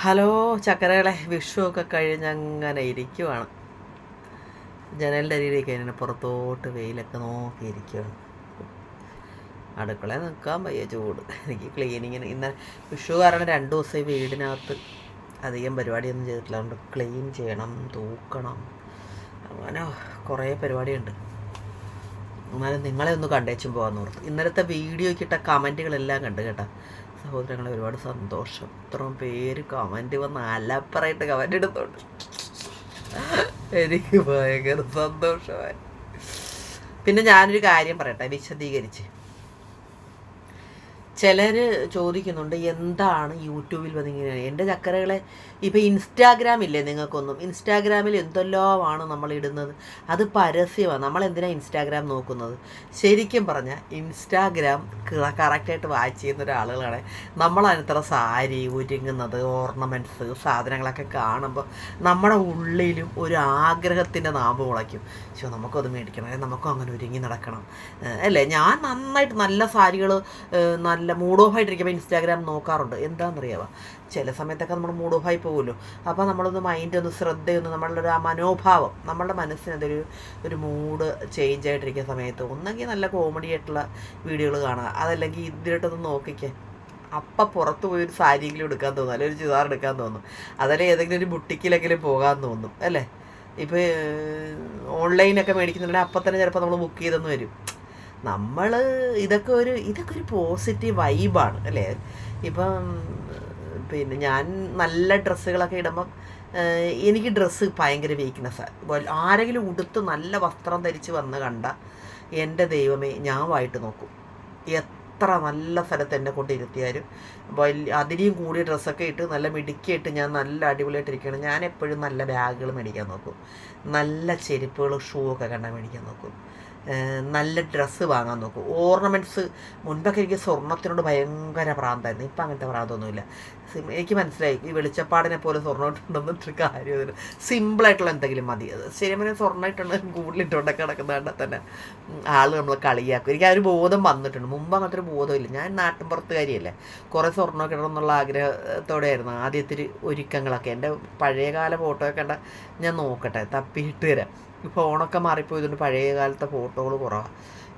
Hello ചക്കരകളെ വിഷുവൊക്കെ കഴിഞ്ഞങ്ങനെ ഇരിക്കുവാണ്. ജനലിന്റെ അരിയിലേക്ക് അതിനെ പുറത്തോട്ട് വെയിലൊക്കെ നോക്കി ഇരിക്കുകയാണ് അടുക്കളയിൽ നിൽക്കാൻ വയ്യ ചൂട്. എനിക്ക് ക്ലീനിങ്ങിന് ഇന്ന് വിഷു കാരണം രണ്ട് ദിവസം വീടിനകത്ത് അധികം പരിപാടിയൊന്നും ചെയ്തിട്ടില്ല അതുകൊണ്ട് ക്ലീൻ ചെയ്യണം തൂക്കണം. അങ്ങനെ കുറേ പരിപാടിയുണ്ട്. എന്നാലും നിങ്ങളെ ഒന്ന് കണ്ടേച്ചും പോകാമെന്ന് ഓർത്ത്. ഇന്നലത്തെ വീഡിയോയ്ക്കിട്ട കമന്റുകളെല്ലാം കണ്ടു കേട്ടോ. സഹോദരങ്ങളെ ഒരുപാട് സന്തോഷം. ഇത്രയും പേര് കമന്റ് വന്ന് അലപ്പറായിട്ട് കമന്റ് ഇടുന്നുണ്ട്. എനിക്ക് ഭയങ്കര സന്തോഷമായി. പിന്നെ ഞാനൊരു കാര്യം പറയട്ടെ വിശദീകരിച്ച്. ചിലർ ചോദിക്കുന്നുണ്ട് എന്താണ് യൂട്യൂബിൽ വന്നിങ്ങനെ? എന്റെ ചക്കരകളെ ഇപ്പോൾ ഇൻസ്റ്റാഗ്രാമില്ലേ നിങ്ങൾക്കൊന്നും? ഇൻസ്റ്റാഗ്രാമിൽ എന്തെല്ലാമാണ് നമ്മൾ ഇടുന്നത്? അത് പരസ്യമാണ്. നമ്മൾ എന്തിനാണ് ഇൻസ്റ്റാഗ്രാം നോക്കുന്നത്? ശരിക്കും പറഞ്ഞാൽ ഇൻസ്റ്റാഗ്രാം കറക്റ്റായിട്ട് വാച്ച് ചെയ്യുന്ന ഒരാളുകളാണ്. നമ്മളതിനത്ര സാരി ഒരുങ്ങുന്നത് ഓർണമെന്റ്സ് സാധനങ്ങളൊക്കെ കാണുമ്പോൾ നമ്മുടെ ഉള്ളിലും ഒരു ആഗ്രഹത്തിന്റെ നാമ്പ് മുളയ്ക്കും. പക്ഷേ നമുക്കത് മേടിക്കണം. നമുക്കും അങ്ങനെ ഒരുങ്ങി നടക്കണം. അല്ലേ? ഞാൻ നന്നായിട്ട് നല്ല സാരികൾ നല്ല മൂഡ് ഓഫ് ആയിട്ടിരിക്കുമ്പോൾ ഇൻസ്റ്റാഗ്രാം നോക്കാറുണ്ട്. എന്താണെന്നറിയാവുക ചില സമയത്തൊക്കെ നമ്മൾ മൂഡ് ഓഫ് ആയി പോകുമല്ലോ. അപ്പോൾ നമ്മളൊന്ന് മൈൻഡ് ഒന്ന് ശ്രദ്ധയൊന്ന് നമ്മളുടെ ഒരു ആ മനോഭാവം നമ്മളുടെ മനസ്സിന് അതൊരു ഒരു മൂഡ് ചേഞ്ച് ആയിട്ടിരിക്കുന്ന സമയത്ത് ഒന്നെങ്കിൽ നല്ല കോമഡി ആയിട്ടുള്ള വീഡിയോകൾ കാണുക. അതല്ലെങ്കിൽ ഇതിലോട്ടൊന്ന് നോക്കിക്കേ. അപ്പം പുറത്ത് പോയി ഒരു സാരിയെങ്കിലും എടുക്കാൻ തോന്നും. അല്ലെങ്കിൽ ഒരു ചിതാർ എടുക്കാൻ തോന്നും. അതല്ലെങ്കിൽ ഏതെങ്കിലും ഒരു ബുട്ടിക്കിലെങ്കിലും പോകാൻ തോന്നും. അല്ലേ? ഇപ്പോൾ ഓൺലൈനൊക്കെ മേടിക്കുന്നുണ്ടെങ്കിൽ അപ്പം തന്നെ ചിലപ്പോൾ നമ്മൾ ബുക്ക് ചെയ്തെന്ന് വരും. നമ്മൾ ഇതൊക്കെ ഒരു ഇതൊക്കെ ഒരു പോസിറ്റീവ് വൈബാണ് അല്ലേ? ഇപ്പം പിന്നെ ഞാൻ നല്ല ഡ്രസ്സുകളൊക്കെ ഇടുമ്പം എനിക്ക് ഡ്രസ്സ് ഭയങ്കര വീക്ക്നെസ്സാണ് ആരെങ്കിലും ഉടുത്ത് നല്ല വസ്ത്രം ധരിച്ച് വന്ന് കണ്ട എന്റെ ദൈവമേ ഞാൻ വായിട്ട് നോക്കും. എത്ര നല്ല സ്ഥലത്ത് എന്നെ കൊണ്ട് ഇരുത്തിയാലും വലിയ അതിനെയും കൂടിയ ഡ്രസ്സൊക്കെ ഇട്ട് നല്ല മിടുക്കിയിട്ട് ഞാൻ നല്ല അടിപൊളിയായിട്ടിരിക്കുകയാണ് ഞാൻ എപ്പോഴും നല്ല ബാഗുകൾ മേടിക്കാൻ നോക്കും. നല്ല ചെരുപ്പുകളും ഷൂ ഒക്കെ കണ്ടാൽ മേടിക്കാൻ നോക്കും. നല്ല ഡ്രസ്സ് വാങ്ങാൻ നോക്കും. ഓർണമെന്റ്സ് മുൻപൊക്കെ എനിക്ക് സ്വർണത്തിനോട് ഭയങ്കര പ്രാന്തായിരുന്നു. ഇപ്പം അങ്ങനത്തെ പ്രാന്തൊന്നുമില്ല. എനിക്ക് മനസ്സിലായി. ഈ വെളിച്ചപ്പാടിനെ പോലെ സ്വർണമായിട്ടുണ്ടെന്നിട്ട് കാര്യമൊന്നുമില്ല സിമ്പിളായിട്ടുള്ള എന്തെങ്കിലും മതി. അത് ശരിക്കും സ്വർണമായിട്ടുള്ള കൂടുതലിട്ടുണ്ട് കൂടുതലിട്ടുണ്ടൊക്കെ കിടക്കുന്ന കണ്ടാൽ തന്നെ ആൾ നമ്മൾ കളിയാക്കും. എനിക്ക് ആ ഒരു ബോധം വന്നിട്ടുണ്ട്. മുമ്പ് അങ്ങനത്തെ ഒരു ബോധമില്ല. ഞാൻ നാട്ടിൻപുറത്തുകാരിയല്ലേ. കുറേ സ്വർണമൊക്കെ ഇടണം എന്നുള്ള ആഗ്രഹത്തോടെയായിരുന്നു. ആദ്യത്തെ ഒരു ഒരുക്കങ്ങളൊക്കെ. എന്റെ പഴയകാല ഫോട്ടോ ഒക്കെ കണ്ട ഞാൻ നോക്കട്ടെ. തപ്പിയിട്ട് തരാം ഫോണൊക്കെ മാറിപ്പോയതുകൊണ്ട് പഴയ കാലത്തെ ഫോട്ടോകൾ കുറവാണ്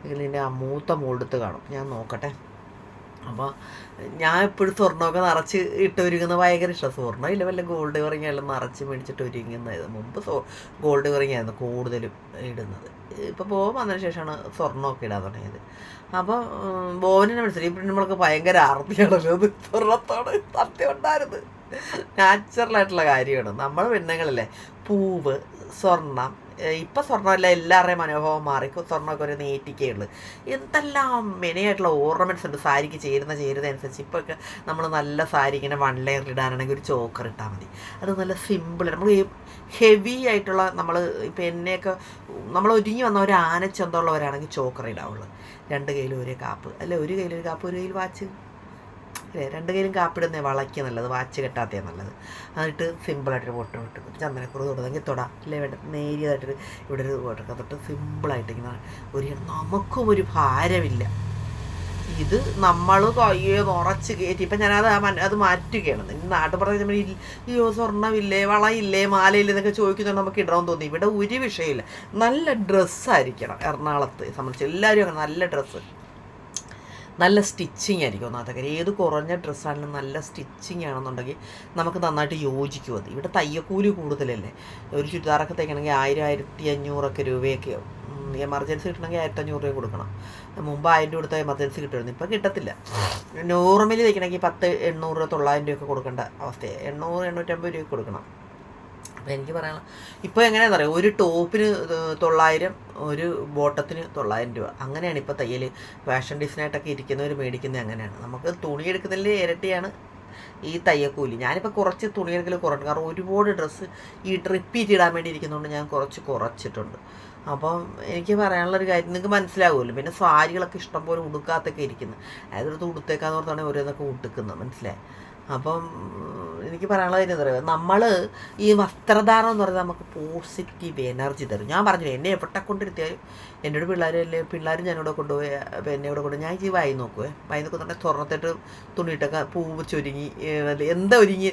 ഇതിൽ എന്റെ മൂത്ത മോളെടുത്ത് കാണും. ഞാൻ നോക്കട്ടെ. അപ്പോൾ ഞാൻ എപ്പോഴും സ്വർണമൊക്കെ നിറച്ച് ഇട്ട് ഒരുങ്ങുന്ന ഭയങ്കര ഇഷ്ടം. സ്വർണം ഇല്ല വല്ല ഗോൾഡ് കറിങ്ങെല്ലാം നിറച്ച് മേടിച്ചിട്ട് ഒരുങ്ങുന്നത് മുമ്പ് ഗോൾഡ് കുറങ്ങിയായിരുന്നു കൂടുതലും ഇടുന്നത്. ഇപ്പോൾ ബോബൻ വന്നതിന് ശേഷമാണ് സ്വർണമൊക്കെ ഇടാൻ തുടങ്ങിയത്. അപ്പോൾ ബോബനെ മനസ്സിലായി ഇപ്പം നമ്മൾക്ക് ഭയങ്കര ആർത്തിയാണല്ലോ അത്. സ്വർണത്തോട് സത്യം ഉണ്ടായിരുന്നു. നാച്ചുറലായിട്ടുള്ള കാര്യമാണ്. നമ്മൾ പെണ്ണുങ്ങളല്ലേ? പൂവ് സ്വർണം ഇപ്പം സ്വർണമല്ല എല്ലാവരുടെയും മനോഭാവം മാറി. സ്വർണമൊക്കെ ഒരു നേറ്റിക്കേ ഉള്ളു. എന്തെല്ലാം മെനയായിട്ടുള്ള ഓർണമെന്റ്സ് ഉണ്ട്. സാരിക്ക് ചേരുന്ന ചേരുന്ന അനുസരിച്ച് ഇപ്പോൾ ഒക്കെ നമ്മൾ നല്ല സാരി ഇങ്ങനെ വൺ ലെയർ ഇടാനാണെങ്കിൽ ഒരു ചോക്കർ ഇട്ടാൽ മതി. അത് നല്ല സിമ്പിൾ നമ്മൾ ഹെവി ആയിട്ടുള്ള നമ്മൾ ഇപ്പം എന്നെയൊക്കെ നമ്മൾ ഒരുങ്ങി വന്ന ഒരു ആനച്ചന്തമുള്ളവരാണെങ്കിൽ ചോക്കർ ഇടാവുള്ളൂ. രണ്ട് കയ്യിലും ഒരേ കാപ്പ്. അല്ലെ ഒരു കയ്യിൽ ഒരു കാപ്പ് ഒരു കയ്യിൽ വാച്ച്. അല്ലേ? രണ്ട് കയ്യിലും കാപ്പിടുന്നേ വളയ്ക്കുക നല്ലത് വാച്ച് കെട്ടാത്തേ നല്ലത്. എന്നിട്ട് സിമ്പിളായിട്ടൊരു ഫോട്ടോ ഇട്ടു ചന്ദനക്കുറു തൊടുന്നെങ്കിൽ തൊടാം. അല്ലേ വേണ്ട നേരിയതായിട്ടൊരു ഇവിടെ ഒരു പൊട്ടൊക്കെ തൊട്ട് സിമ്പിളായിട്ട് ഇങ്ങനെ ഒരു നമുക്കും ഒരു ഭാരമില്ല. ഇത് നമ്മൾ കയ്യെ നിറച്ച് കയറ്റി ഇപ്പം ഞാനത് അത് മാറ്റുകയാണ്. നാട്ടുപുറത്ത് നമ്മൾ അയ്യോ സ്വർണമില്ലേ വളയില്ലേ മാലയില്ലേ എന്നൊക്കെ ചോദിക്കുന്നുണ്ട് നമുക്ക് ഇടണമെന്ന് തോന്നി. ഇവിടെ ഒരു വിഷയമില്ല. നല്ല ഡ്രസ്സായിരിക്കണം എറണാകുളത്ത് സംബന്ധിച്ച് എല്ലാവരും അങ്ങനെ നല്ല ഡ്രസ്സ് നല്ല സ്റ്റിച്ചിങ് ആയിരിക്കും ഒന്നാമത്തെ കാര്യം ഏത് കുറഞ്ഞ ഡ്രസ്സാണെങ്കിലും നല്ല സ്റ്റിച്ചിങ് ആണെന്നുണ്ടെങ്കിൽ നമുക്ക് നന്നായിട്ട് യോജിക്കും അത്. ഇവിടെ തയ്യക്കൂലി കൂടുതലല്ലേ? ഒരു ചുരിദാറൊക്കെ തയ്ക്കണമെങ്കിൽ ആയിരം ആയിരത്തി അഞ്ഞൂറൊക്കെ രൂപയൊക്കെ എമർജൻസി കിട്ടണമെങ്കിൽ ആയിരത്തി അഞ്ഞൂറ് രൂപ കൊടുക്കണം. മുമ്പ് ആയിരം രൂപ കൊടുത്താൽ എമർജൻസി കിട്ടുമായിരുന്നു. ഇപ്പം കിട്ടത്തില്ല. നോർമലി തയ്ക്കണമെങ്കിൽ പത്ത് എണ്ണൂറ് തൊള്ളായിരം രൂപയൊക്കെ കൊടുക്കേണ്ട അവസ്ഥയാണ് എണ്ണൂറ് എണ്ണൂറ്റമ്പത് രൂപ കൊടുക്കണം. എനിക്ക് പറയാനുള്ള ഇപ്പോൾ എങ്ങനെയാണെന്ന് അറിയാം? ഒരു ടോപ്പിന് തൊള്ളായിരം ഒരു ബോട്ടത്തിന് തൊള്ളായിരം രൂപ. അങ്ങനെയാണ് ഇപ്പോൾ തയ്യൽ ഫാഷൻ ഡിസൈനായിട്ടൊക്കെ ഇരിക്കുന്നവർ മേടിക്കുന്നത് അങ്ങനെയാണ്. നമുക്ക് തുണി എടുക്കുന്നതിൽ ഇരട്ടിയാണ് ഈ തയ്യക്കൂലി ഞാനിപ്പോൾ കുറച്ച് തുണിയെടുക്കൽ കുറഞ്ഞു കാരണം ഒരുപാട് ഡ്രസ്സ് ഈ റിപ്പീറ്റ് ഇടാൻ വേണ്ടി ഇരിക്കുന്നതുകൊണ്ട് ഞാൻ കുറച്ച് കുറച്ചിട്ടുണ്ട്. അപ്പം എനിക്ക് പറയാനുള്ളൊരു കാര്യം നിങ്ങൾക്ക് മനസ്സിലാവുമല്ലോ. പിന്നെ സാരികളൊക്കെ ഇഷ്ടംപോലെ ഉടുക്കാത്തൊക്കെ ഇരിക്കുന്നത് അതായത് ഉടുത്തേക്കാന്ന് പറഞ്ഞാണെങ്കിൽ ഓരോന്നൊക്കെ ഉടുക്കുന്നത്. മനസ്സിലായി? അപ്പം എനിക്ക് പറയാനുള്ളത് എന്താ നമ്മൾ ഈ വസ്ത്രധാരണം എന്ന് പറയുന്നത് നമുക്ക് പോസിറ്റീവ് എനർജി തരും. ഞാൻ പറഞ്ഞു എന്നെ എവിടെ കൊണ്ടിരുത്തിയാലും എന്നോട് പിള്ളേർ അല്ലേ പിള്ളേരും ഞാനിവിടെ കൊണ്ടുപോയി എന്നെ ഇവിടെ കൊണ്ട് ഞാൻ ഈ വായി നോക്കുവേ. വായി നോക്കുന്നുണ്ടെങ്കിൽ തുറന്നിട്ട് തുണിയിട്ടൊക്കെ പൂവ് ചൊരുങ്ങി എന്താ ഒരുങ്ങി.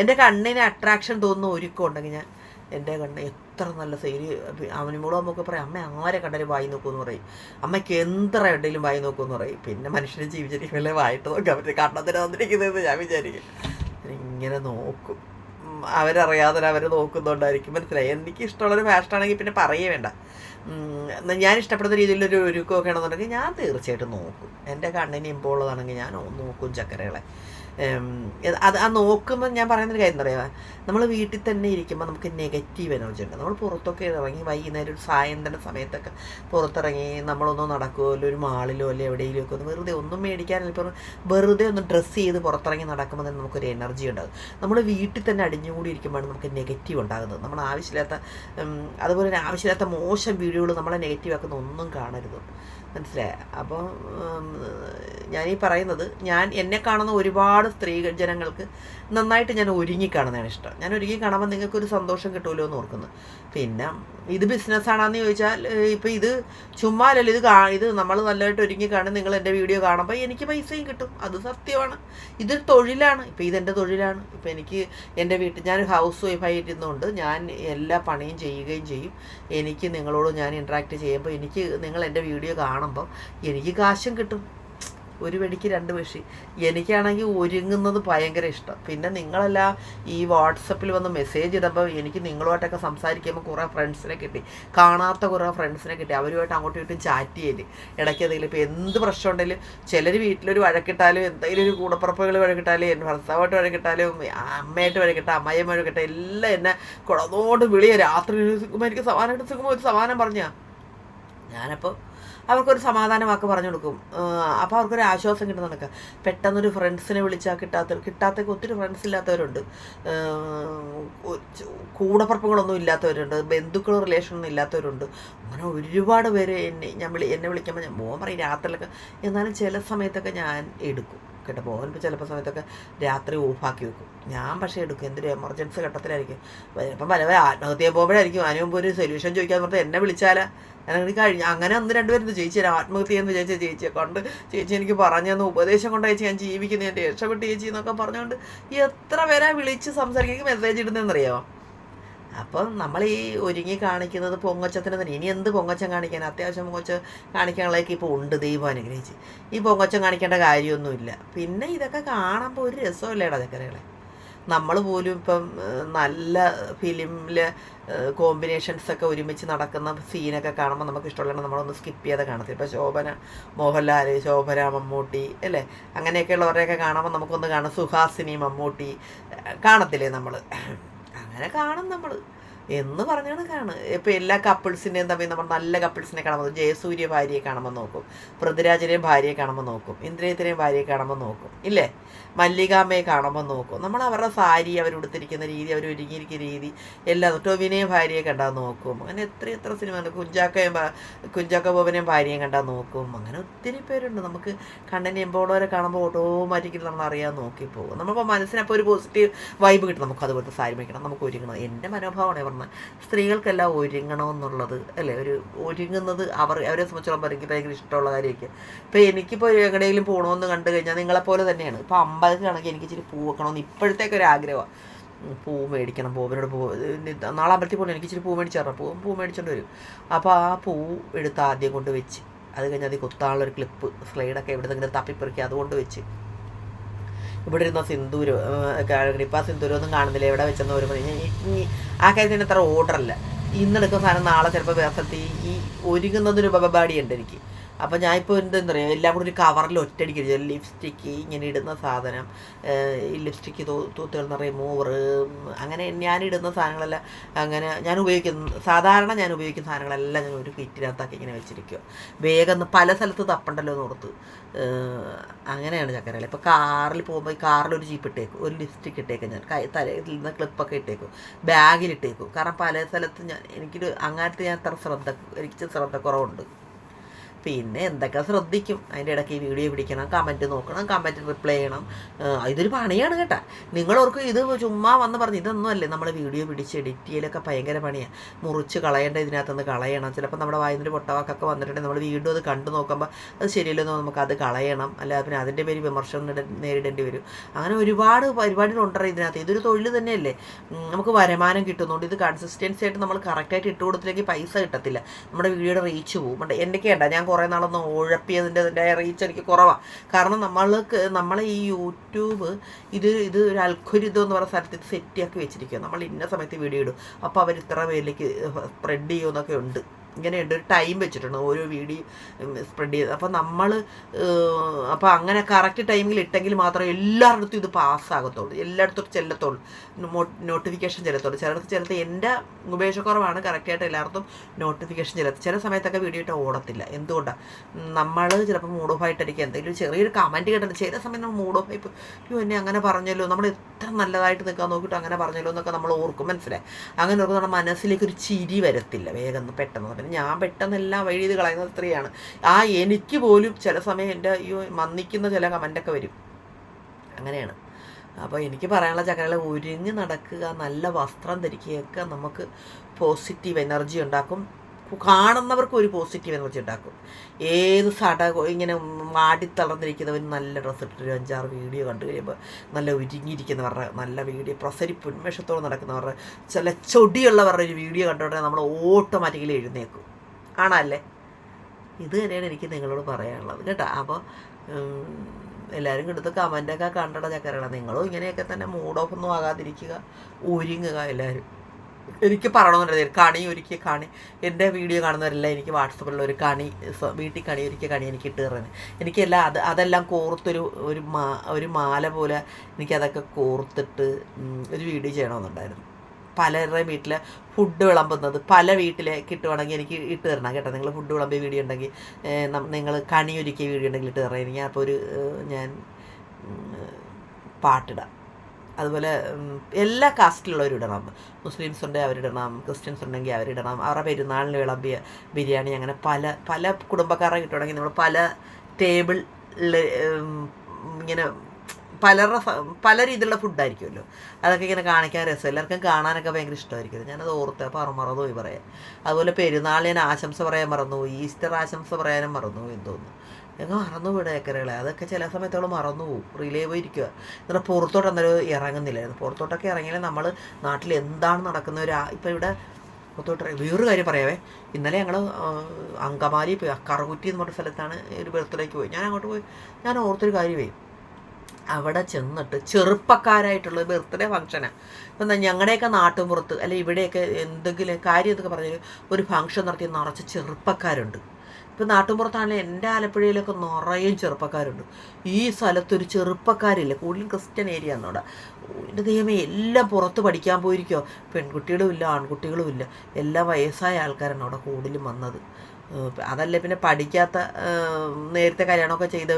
എന്റെ കണ്ണിന് അട്രാക്ഷൻ തോന്നുന്ന ഒരുക്കം ഉണ്ടെങ്കിൽ ഞാൻ എന്റെ കണ്ണ് എത്ര നല്ല സൈരി അവനോട് നമുക്ക് പറയും അമ്മ ആരെ കണ്ടാലും വായി നോക്കുമെന്ന് പറയും. അമ്മയ്ക്ക് എത്ര എവിടെയും വായി നോക്കുമെന്ന് പറയും. പിന്നെ മനുഷ്യനെ ജീവിച്ചിരിക്കുമല്ലേ വായിട്ട് നോക്കാൻ പറ്റും. കണ്ണത്തിന് വന്നിരിക്കുന്നതെന്ന് ഞാൻ വിചാരിക്കും. ഇങ്ങനെ നോക്കും. അവരറിയാതെ അവർ നോക്കുന്നുണ്ടായിരിക്കും. മനസ്സിലായി? എനിക്ക് ഇഷ്ടമുള്ളൊരു ഫാഷനാണെങ്കിൽ പിന്നെ പറയേ വേണ്ട. ഞാൻ ഇഷ്ടപ്പെടുന്ന രീതിയിലൊരു ഒരുക്കമൊക്കെ ആണെന്നുണ്ടെങ്കിൽ ഞാൻ തീർച്ചയായിട്ടും നോക്കും. എന്റെ കണ്ണിന് ഇമ്പോൾ ഉള്ളതാണെങ്കിൽ ഞാൻ നോക്കും ചക്കരകളെ. അത് ആ നോക്കുമ്പോൾ ഞാൻ പറയുന്നൊരു കാര്യം എന്താ നമ്മൾ വീട്ടിൽ തന്നെ ഇരിക്കുമ്പോൾ നമുക്ക് നെഗറ്റീവ് എനർജി ഉണ്ട്. നമ്മൾ പുറത്തൊക്കെ ഇറങ്ങി വൈകുന്നേരം ഒരു സായന്തന സമയത്തൊക്കെ പുറത്തിറങ്ങി നമ്മളൊന്നും നടക്കുമോ അല്ലെങ്കിൽ ഒരു മാളിലോ അല്ലെ എവിടെയെങ്കിലും ഒക്കെ ഒന്ന് വെറുതെ ഒന്നും മേടിക്കാനില്ല. ഇപ്പം വെറുതെ ഒന്ന് ഡ്രസ്സ് ചെയ്ത് പുറത്തിറങ്ങി നടക്കുമ്പോൾ തന്നെ നമുക്കൊരു എനർജി ഉണ്ടാകും. നമ്മൾ വീട്ടിൽ തന്നെ അടിഞ്ഞുകൂടി ഇരിക്കുമ്പോഴാണ് നമുക്ക് നെഗറ്റീവ് ഉണ്ടാകുന്നത്. നമ്മൾ ആവശ്യമില്ലാത്ത അതുപോലെ തന്നെ ആവശ്യമില്ലാത്ത മോശം വീഡിയോകൾ നമ്മളെ നെഗറ്റീവ് ആക്കുന്ന ഒന്നും കാണരുത്. മനസ്സിലായ? അപ്പോൾ ഞാനീ പറയുന്നത് ഞാൻ എന്നെ കാണുന്ന ഒരുപാട് സ്ത്രീ ജനങ്ങൾക്ക് നന്നായിട്ട് ഞാൻ ഒരുങ്ങി കാണുന്നതാണ് ഇഷ്ടം. ഞാൻ ഒരുങ്ങി കാണുമ്പോൾ നിങ്ങൾക്കൊരു സന്തോഷം കിട്ടുമല്ലോ എന്ന് ഓർക്കുന്നു. പിന്നെ ഇത് ബിസിനസ്സാണെന്ന് ചോദിച്ചാൽ ഇപ്പോൾ ഇത് ചുമ്മാ അല്ലല്ലോ ഇത് കാ ഇത് നമ്മൾ നല്ലതായിട്ട് ഒരുങ്ങി കാണും നിങ്ങൾ എന്റെ വീഡിയോ കാണുമ്പോൾ എനിക്ക് പൈസയും കിട്ടും. അത് സത്യമാണ്. ഇതൊരു തൊഴിലാണ്. ഇപ്പോൾ ഇതെന്റെ തൊഴിലാണ്. ഇപ്പോൾ എനിക്ക് എന്റെ വീട്ടിൽ ഞാൻ ഹൗസ് വൈഫായിരുന്നുകൊണ്ട് ഞാൻ എല്ലാ പണിയും ചെയ്യുകയും ചെയ്യും. എനിക്ക് നിങ്ങളോട് ഞാൻ ഇൻട്രാക്ട് ചെയ്യുമ്പോൾ എനിക്ക് നിങ്ങൾ എന്റെ വീഡിയോ കാണുമ്പോൾ എനിക്ക് കാശും കിട്ടും. ഒരു വെടിക്ക് രണ്ട് പക്ഷി എനിക്കാണെങ്കിൽ ഒരുങ്ങുന്നത് ഭയങ്കര ഇഷ്ടം. പിന്നെ നിങ്ങളെല്ലാം ഈ വാട്സപ്പിൽ വന്ന് മെസ്സേജ് ഇടുമ്പോൾ എനിക്ക് നിങ്ങളുമായിട്ടൊക്കെ സംസാരിക്കുമ്പോൾ കുറേ ഫ്രണ്ട്സിനെ കിട്ടി. കാണാത്ത കുറേ ഫ്രണ്ട്സിനെ കിട്ടി. അവരുമായിട്ട് അങ്ങോട്ടും ഇങ്ങോട്ടും ചാറ്റ് ചെയ്ത് ഇടയ്ക്ക് എന്തെങ്കിലും ഇപ്പോൾ എന്ത് പ്രശ്നം ഉണ്ടെങ്കിലും ചിലർ വീട്ടിലൊരു വഴക്കിട്ടാലും എന്തെങ്കിലും ഒരു കൂടപ്പുറപ്പുകൾ വഴക്കിട്ടാലും എന്റെ ഭർത്താവായിട്ട് വഴക്കിട്ടാലും അമ്മയായിട്ട് വഴക്കിട്ടാൽ അമ്മയും വഴക്കിട്ടാൽ എല്ലാം എന്നെ കുടന്നോണ്ട് വിളിയ. രാത്രി സുഖമായിരിക്കും. സമാനമായിട്ട് സുഖം ഒരു സമാനം പറഞ്ഞാ. ഞാനപ്പോൾ അവർക്കൊരു സമാധാന വാക്ക് പറഞ്ഞു കൊടുക്കും. അപ്പോൾ അവർക്കൊരു ആശ്വാസം കിട്ടുന്നതൊക്കെ പെട്ടെന്നൊരു ഫ്രണ്ട്സിനെ വിളിച്ചാൽ കിട്ടാത്ത കിട്ടാത്ത ഒത്തിരി ഫ്രണ്ട്സ് ഇല്ലാത്തവരുണ്ട്. കൂടപ്പുറപ്പുകളൊന്നും ഇല്ലാത്തവരുണ്ട്. ബന്ധുക്കൾ റിലേഷനൊന്നും ഇല്ലാത്തവരുണ്ട്. അങ്ങനെ ഒരുപാട് പേര് എന്നെ ഞാൻ വിളി എന്നെ വിളിക്കുമ്പോൾ ഞാൻ മോൻ പറയും രാത്രിയിലൊക്കെ എന്നാലും ചില സമയത്തൊക്കെ ഞാൻ എടുക്കും. കേട്ടോ. മോൻ ഇപ്പോൾ ചിലപ്പോൾ സമയത്തൊക്കെ രാത്രി ഓഫാക്കി വെക്കും. ഞാൻ പക്ഷേ എടുക്കും. എന്തൊരു എമർജൻസി ഘട്ടത്തിലായിരിക്കും. ഇപ്പം പല പല ആത്മഹത്യ പോകുമ്പോഴായിരിക്കും. അതിന് മുമ്പ് ഒരു സൊല്യൂഷൻ ചോദിക്കാൻ പറഞ്ഞാൽ എന്നെ വിളിച്ചാലാ. അങ്ങനെ കഴിഞ്ഞു. അങ്ങനെ ഒന്ന് രണ്ടുപേരും ചേച്ചി ആത്മഹത്യ എന്ന് വിചാരിച്ച ചേച്ചിയെ കൊണ്ട് ചേച്ചി എനിക്ക് പറഞ്ഞു തന്ന ഉപദേശം ചേച്ചി ഞാൻ ജീവിക്കുന്നതിന്റെ രക്ഷപ്പെട്ട് ചേച്ചി എന്നൊക്കെ പറഞ്ഞുകൊണ്ട് എത്ര പേരാ വിളിച്ച് സംസാരിക്കുക മെസ്സേജ് ഇടുന്നതെന്നറിയാമോ അപ്പം നമ്മൾ ഈ ഒരുങ്ങി കാണിക്കുന്നത് പൊങ്ങച്ചത്തിന് തന്നെ. ഇനി എന്ത് പൊങ്ങച്ചം കാണിക്കാൻ? അത്യാവശ്യം പൊങ്ങച്ചം കാണിക്കാനുള്ളതൊക്കെ ഇപ്പോൾ ഉണ്ട് ദൈവം അനുഗ്രഹിച്ച്. ഈ പൊങ്ങച്ചം കാണിക്കേണ്ട കാര്യമൊന്നുമില്ല. പിന്നെ ഇതൊക്കെ കാണുമ്പോൾ ഒരു രസമല്ലേടാ ചക്കരകളെ? നമ്മൾ പോലും ഇപ്പം നല്ല ഫിലിമിൽ കോമ്പിനേഷൻസൊക്കെ ഒരുമിച്ച് നടക്കുന്ന സീനൊക്കെ കാണുമ്പോൾ നമുക്ക് ഇഷ്ടമുള്ള നമ്മളൊന്ന് സ്കിപ്പ് ചെയ്യാതെ കാണത്തില്ല. ഇപ്പോൾ ശോഭന മോഹൻലാൽ ശോഭന മമ്മൂട്ടി അല്ലേ? അങ്ങനെയൊക്കെയുള്ളവരെയൊക്കെ കാണുമ്പോൾ നമുക്കൊന്ന് കാണാം. സുഹാസിനി മമ്മൂട്ടി കാണത്തില്ലേ നമ്മൾ അങ്ങനെ കാണും നമ്മൾ എന്ന് പറഞ്ഞാണ് കാണുക ഇപ്പോൾ എല്ലാ കപ്പിൾസിന്റെയും തമ്മിൽ നമ്മൾ നല്ല കപ്പിൾസിനെ കാണുമ്പോൾ ജയസൂര്യ ഭാര്യയെ കാണുമ്പോൾ നോക്കും. പൃഥ്വിരാജിനെയും ഭാര്യയെ കാണുമ്പോൾ നോക്കും. ഇന്ദ്രിയത്തിനെയും ഭാര്യയെ കാണുമ്പോൾ നോക്കും. ഇല്ലേ? മല്ലികാമ്മയെ കാണുമ്പോൾ നോക്കും. നമ്മൾ അവരുടെ സാരി അവരുടുത്തിരിക്കുന്ന രീതി അവർ ഒരുങ്ങിയിരിക്കുന്ന രീതി എല്ലാം ടൊവിനെയും ഭാര്യയെ കണ്ടാൽ നോക്കും. അങ്ങനെ എത്ര എത്ര സിനിമ കുഞ്ചാക്കയും കുഞ്ചാക്ക ബോബനെയും ഭാര്യയെ കണ്ടാൽ നോക്കും. അങ്ങനെ ഒത്തിരി പേരുണ്ട്. നമുക്ക് കണ്ണിന് എമ്പോളവരെ കാണുമ്പോൾ ഓട്ടോമാറ്റിക്കലി നമ്മൾ അറിയാൻ നോക്കിപ്പോകും. നമ്മളിപ്പോൾ മനസ്സിനപ്പോൾ ഒരു പോസിറ്റീവ് വൈബ് കിട്ടും. നമുക്ക് അതുപോലത്തെ സാരി മേടിക്കണം. നമുക്ക് ഒരുങ്ങണം. എന്റെ മനോഭാവമാണ് പറഞ്ഞത് സ്ത്രീകൾക്കെല്ലാം ഒരുങ്ങണമെന്നുള്ളത് അല്ലേ? ഒരു ഒരുങ്ങുന്നത് അവർ അവരെ സംബന്ധിച്ചോളം എനിക്ക് ഭയങ്കര ഇഷ്ടമുള്ള കാര്യമൊക്കെ. ഇപ്പോൾ എനിക്കിപ്പോൾ എവിടെയെങ്കിലും പോകണമെന്ന് കണ്ടു കഴിഞ്ഞാൽ നിങ്ങളെപ്പോലെ തന്നെയാണ്. ഇപ്പോൾ അമ്പലത്തിലാണെങ്കിൽ എനിക്ക് ഇച്ചിരി പൂ വെക്കണമെന്ന് ഇപ്പോഴത്തേക്ക് ഒരു ആഗ്രഹമാണ് പൂ മേടിക്കണം പൂവിനോട് പൂ നാളെ അമ്പലത്തിൽ പോകണം എനിക്ക് ഇച്ചിരി പൂ മേടിച്ചു തരണം പൂ പൂ മേടിച്ചോണ്ട് വരും. അപ്പോൾ ആ പൂ എടുത്ത് ആദ്യം കൊണ്ട് വെച്ച് അത് കഴിഞ്ഞ് അത് കുത്താനുള്ളൊരു ക്ലിപ്പ് സ്ലൈഡൊക്കെ എവിടെ നിന്ന് തപ്പിപ്പെറുക്കി അതുകൊണ്ട് വെച്ച് ഇവിടെ ഇരുന്ന സിന്ദൂരം ഇപ്പം ആ സിന്ദൂരം ഒന്നും കാണുന്നില്ല. എവിടെ വെച്ചെന്ന് ഒരു മണി ആ കാര്യത്തിന് അത്ര ഓർഡറല്ല ഇന്നെടുക്കുന്ന സാധനം നാളെ ചിലപ്പോൾ വേറെ സ്ഥലത്ത് ഈ- ഒരുങ്ങുന്നതിന് ഉപപാടിയുണ്ട് എനിക്ക്. അപ്പം ഞാൻ ഇപ്പോൾ എന്താ പറയുക എല്ലാം കൂടി ഒരു കവറിൽ ഒറ്റയടിക്ക് ലിപ്സ്റ്റിക്ക് ഇങ്ങനെ ഇടുന്ന സാധനം ഈ ലിപ്സ്റ്റിക്ക് തൂത്തുകളുന്ന റിമൂവർ അങ്ങനെ ഞാൻ ഇടുന്ന സാധനങ്ങളെല്ലാം അങ്ങനെ ഞാൻ ഉപയോഗിക്കുന്ന സാധാരണ ഞാൻ ഉപയോഗിക്കുന്ന സാധനങ്ങളെല്ലാം ഞാൻ ഒരു കിറ്റിനകത്താക്കി ഇങ്ങനെ വെച്ചിരിക്കുക വേഗം ഒന്ന് പല സ്ഥലത്ത് തപ്പണ്ടല്ലോ എന്ന് ഓർത്ത്. അങ്ങനെയാണ് ചക്കരകൾ ഇപ്പോൾ കാറിൽ പോകുമ്പോൾ ഒരു ജീപ്പ് ഇട്ടേക്കും ഒരു ലിപ്സ്റ്റിക്ക് ഇട്ടേക്കും ഞാൻ. കൈ തലയിൽ നിന്ന് ക്ലിപ്പൊക്കെ ഇട്ടേക്കും ബാഗിൽ ഇട്ടേക്കും. കാരണം പല സ്ഥലത്ത് ഞാൻ എനിക്കൊരു അങ്ങനത്തെ ഞാൻ അത്ര ശ്രദ്ധ എനിക്ക് ശ്രദ്ധക്കുറവുണ്ട്. പിന്നെ എന്തൊക്കെ ശ്രദ്ധിക്കും? അതിന്റെ ഇടയ്ക്ക് വീഡിയോ പിടിക്കണം കമന്റ് നോക്കണം കമന്റ് റിപ്ലൈ ചെയ്യണം. ഇതൊരു പണിയാണ് കേട്ടോ. നിങ്ങളോർക്കും ഇത് ചുമ്മാ വന്ന് പറഞ്ഞ് ഇതൊന്നുമല്ലേ നമ്മൾ വീഡിയോ പിടിച്ച് എഡിറ്റ് ചെയ്യലൊക്കെ ഭയങ്കര പണിയാണ് മുറിച്ച് കളയേണ്ട ഇതിനകത്തുനിന്ന് കളയണം. ചിലപ്പോൾ നമ്മുടെ വായുന്നൊരു പൊട്ടവാക്കൊക്കെ വന്നിട്ടുണ്ടെങ്കിൽ നമ്മൾ വീണ്ടും അത് കണ്ടു നോക്കുമ്പോൾ അത് ശരിയല്ലെന്ന് നമുക്ക് അത് കളയണം. അല്ല പിന്നെ അതിന്റെ പേര് വിമർശനം നേരിടേണ്ടി വരും. അങ്ങനെ ഒരുപാട് പരിപാടികളുണ്ടോ ഇതിനകത്ത്. ഇതൊരു തൊഴിൽ തന്നെയല്ലേ? നമുക്ക് വരുമാനം കിട്ടുന്നുണ്ട്. ഇത് കൺസിസ്റ്റൻസി ആയിട്ട് നമ്മൾ കറക്റ്റായിട്ട് ഇട്ട് കൊടുത്തില്ലെങ്കിൽ പൈസ കിട്ടത്തില്ല. നമ്മുടെ വീഡിയോയുടെ റീച്ച് പോകും എന്റെ എനിക്കേണ്ട ഞാൻ കുറേ നാളൊന്ന് ഉഴപ്പിയതിന്റെ റീച്ച് എനിക്ക് കുറവാണ് കാരണം നമ്മൾക്ക് നമ്മളെ ഈ യൂട്യൂബ് ഇത് ഇത് ഒരു അൽഖുരിതം എന്ന് പറയുന്ന സ്ഥലത്ത് ഇത് സെറ്റാക്കി വെച്ചിരിക്കുക നമ്മൾ ഇന്ന സമയത്ത് വീഡിയോ ഇടും. അപ്പോൾ അവർ ഇത്ര പേരിലേക്ക് സ്പ്രെഡ് ചെയ്യുമെന്നൊക്കെ ഉണ്ട്. ഇങ്ങനെയുണ്ട്. ഒരു ടൈം വെച്ചിട്ടുണ്ട്. ഓരോ വീഡിയോ സ്പ്രെഡ് ചെയ്ത്. അപ്പോൾ നമ്മൾ അപ്പോൾ അങ്ങനെ കറക്റ്റ് ടൈമിൽ ഇട്ടെങ്കിൽ മാത്രമേ എല്ലായിടത്തും ഇത് പാസ്സാകത്തുള്ളൂ എല്ലായിടത്തും ചെല്ലത്തുള്ളൂ. നോട്ടിഫിക്കേഷൻ ചെലുത്തുള്ളൂ. ചിലടത്ത് ചിലത്ത് എന്റെ ഉപേക്ഷക്കുറവാണ് കറക്റ്റായിട്ട് എല്ലായിടത്തും നോട്ടിഫിക്കേഷൻ ചെലുത്തും ചില സമയത്തൊക്കെ വീഡിയോ ഇട്ട് ഓടത്തില്ല. എന്തുകൊണ്ടാണ് നമ്മൾ ചിലപ്പോൾ മൂഡ് ഓഫ് ആയിട്ടായിരിക്കും. എന്തെങ്കിലും ചെറിയൊരു കമന്റ് കിട്ടുന്നത് ചില സമയം നമ്മൾ മൂഡ് ഓഫ് ആയി അയ്യോ എന്നെ അങ്ങനെ പറഞ്ഞല്ലോ. നമ്മൾ എത്ര നല്ലതായിട്ട് നിൽക്കാൻ നോക്കിയിട്ട് അങ്ങനെ പറഞ്ഞല്ലോ എന്നൊക്കെ നമ്മൾ ഓർക്കും. മനസ്സിലായി? അങ്ങനെ ഓർക്കും നമ്മുടെ മനസ്സിലേക്ക് ഒരു ചിരി വരത്തില്ല. വേഗം പെട്ടെന്ന് പിന്നെ ഞാൻ പെട്ടെന്ന് എല്ലാം വഴി ഇത് കളയുന്ന സ്ത്രീയാണ് ആ എനിക്ക് പോലും ചില സമയം എന്റെ അയ്യോ മന്നിക്കുന്ന ചില കമന്റൊക്കെ വരും. അങ്ങനെയാണ്. അപ്പോൾ എനിക്ക് പറയാനുള്ള ചക്കരകളെ ഒരുങ്ങി നടക്കുക നല്ല വസ്ത്രം ധരിക്കുകയൊക്കെ നമുക്ക് പോസിറ്റീവ് എനർജി ഉണ്ടാക്കും. കാണുന്നവർക്ക് ഒരു പോസിറ്റീവ് എനർജി ഉണ്ടാക്കും. ഏത് സട ഇങ്ങനെ മാടിത്തളർന്നിരിക്കുന്നവർ നല്ല ഡ്രസ്സ് ഇട്ടിട്ട് അഞ്ചാറ് വീഡിയോ കണ്ടു കഴിയുമ്പോൾ നല്ല ഒരുങ്ങിയിരിക്കുന്നവരുടെ നല്ല വീഡിയോ പ്രസരിപ്പ് ഉന്മേഷത്തോടെ നടക്കുന്നവരുടെ ചില ചൊടിയുള്ളവരുടെ ഒരു വീഡിയോ കണ്ടോടെ നമ്മൾ ഓട്ടോമാറ്റിക്കലി എഴുന്നേക്കും ആണല്ലേ ഇത് തന്നെയാണ് എനിക്ക് നിങ്ങളോട് പറയാനുള്ളത് കേട്ടോ. അപ്പോൾ എല്ലാവരും കൊടുത്ത് കമന്റൊക്കെ കണ്ടട ചക്കരട. നിങ്ങളും ഇങ്ങനെയൊക്കെ തന്നെ മൂഡ് ഓഫ് ഒന്നും ആകാതിരിക്കുക. ഒരുങ്ങുക എല്ലാവരും എനിക്ക് പറയണമെന്നുണ്ട് കണി ഒരുക്കിയ കണി. എന്റെ വീഡിയോ കാണുന്നവരെല്ലാം എനിക്ക് വാട്സപ്പിലുള്ള ഒരു കണി വീട്ടിൽ കണി ഒരുക്കിയ കണി എനിക്ക് ഇട്ട് തരുന്നത് എനിക്കെല്ലാം അത് അതെല്ലാം കോർത്തൊരു ഒരു മാ ഒരു മാല പോലെ എനിക്കതൊക്കെ കോർത്തിട്ട് ഒരു വീഡിയോ ചെയ്യണമെന്നുണ്ടായിരുന്നു. പലരുടെയും വീട്ടിൽ ഫുഡ് വിളമ്പുന്നത്. പല വീട്ടിലെ കിട്ടുവാണെങ്കിൽ എനിക്ക് ഇട്ട് തരണം കേട്ടോ. നിങ്ങൾ ഫുഡ് വിളമ്പിയ വീഡിയോ ഉണ്ടെങ്കിൽ നിങ്ങൾ കണി ഒരുക്കിയ വീഡിയോ ഉണ്ടെങ്കിൽ ഇട്ട് തരണം. എനിക്ക് അപ്പോൾ ഒരു ഞാൻ പാട്ടിടാം. അതുപോലെ എല്ലാ കാസ്റ്റിലുള്ളവരും ഇടണം. മുസ്ലിംസ് ഉണ്ടെങ്കിൽ അവരിടണം. ക്രിസ്ത്യൻസ് ഉണ്ടെങ്കിൽ അവരിടണം. അവരുടെ പെരുന്നാളിന് വിളമ്പിയ ബിരിയാണി അങ്ങനെ പല പല കുടുംബക്കാരെ കിട്ടുവാണെങ്കിൽ നമ്മൾ പല ടേബിളിൽ ഇങ്ങനെ പലരുടെ പല രീതിയിലുള്ള ഫുഡായിരിക്കുമല്ലോ അതൊക്കെ ഇങ്ങനെ കാണിക്കാൻ രസം. എല്ലാവർക്കും കാണാനൊക്കെ ഭയങ്കര ഇഷ്ടമായിരിക്കും. ഞാനത് ഓർത്ത് അപ്പോൾ മറന്നുപോയി പറയാം അതുപോലെ പെരുന്നാൾ ഞാൻ ആശംസ പറയാൻ മറന്നു ഈസ്റ്റർ ആശംസ പറയാനും മറന്നുപോയി എന്ന് തോന്നുന്നു. ഞങ്ങൾ മറന്നു വിടാം ഏക്കറുകളെ. അതൊക്കെ ചില സമയത്തോളം മറന്നു പോകും റിലേ പോയിരിക്കുക എന്നിട്ട് പുറത്തോട്ട് അന്നേരം ഇറങ്ങുന്നില്ലായിരുന്നു. പുറത്തോട്ടൊക്കെ ഇറങ്ങിയാൽ നമ്മൾ നാട്ടിൽ എന്താണ് നടക്കുന്ന ഒരു ഇപ്പോൾ ഇപ്പം ഇവിടെ പുറത്തോട്ട് വേറൊരു കാര്യം പറയാവേ. ഇന്നലെ ഞങ്ങൾ അങ്കമാലി പോയി. കറുകുറ്റി എന്ന് പറഞ്ഞ സ്ഥലത്താണ് ഒരു ബർത്ത്ഡേക്ക് പോയി. ഞാൻ അങ്ങോട്ട് പോയി. ഞാൻ ഓർത്തൊരു കാര്യമേ അവിടെ ചെന്നിട്ട് ചെറുപ്പക്കാരായിട്ടുള്ള ബർത്ത്ഡേ ഫംഗ്ഷനാണ് ഇപ്പം എന്താ ഞങ്ങളുടെയൊക്കെ നാട്ടുപുറത്ത് അല്ലെ ഇവിടെയൊക്കെ എന്തെങ്കിലും കാര്യം എന്നൊക്കെ പറഞ്ഞാൽ ഒരു ഫംഗ്ഷൻ നടത്തി നിറച്ച് ചെറുപ്പക്കാരുണ്ട്. ഇപ്പം നാട്ടുപുറത്താണെങ്കിൽ എന്റെ ആലപ്പുഴയിലൊക്കെ നിറയും ചെറുപ്പക്കാരുണ്ട്. ഈ സ്ഥലത്തൊരു ചെറുപ്പക്കാരില്ല. കൂടുതലും ക്രിസ്ത്യൻ ഏരിയ എന്നോടെ എന്റെ ദൈവമേ എല്ലാം പുറത്ത് പഠിക്കാൻ പോയിരിക്കുമോ പെൺകുട്ടികളും ഇല്ല ആൺകുട്ടികളും ഇല്ല. എല്ലാ വയസ്സായ ആൾക്കാരാണ് അവിടെ കൂടുതലും വന്നത്. അതല്ല പിന്നെ പഠിക്കാത്ത നേരത്തെ കല്യാണമൊക്കെ ചെയ്ത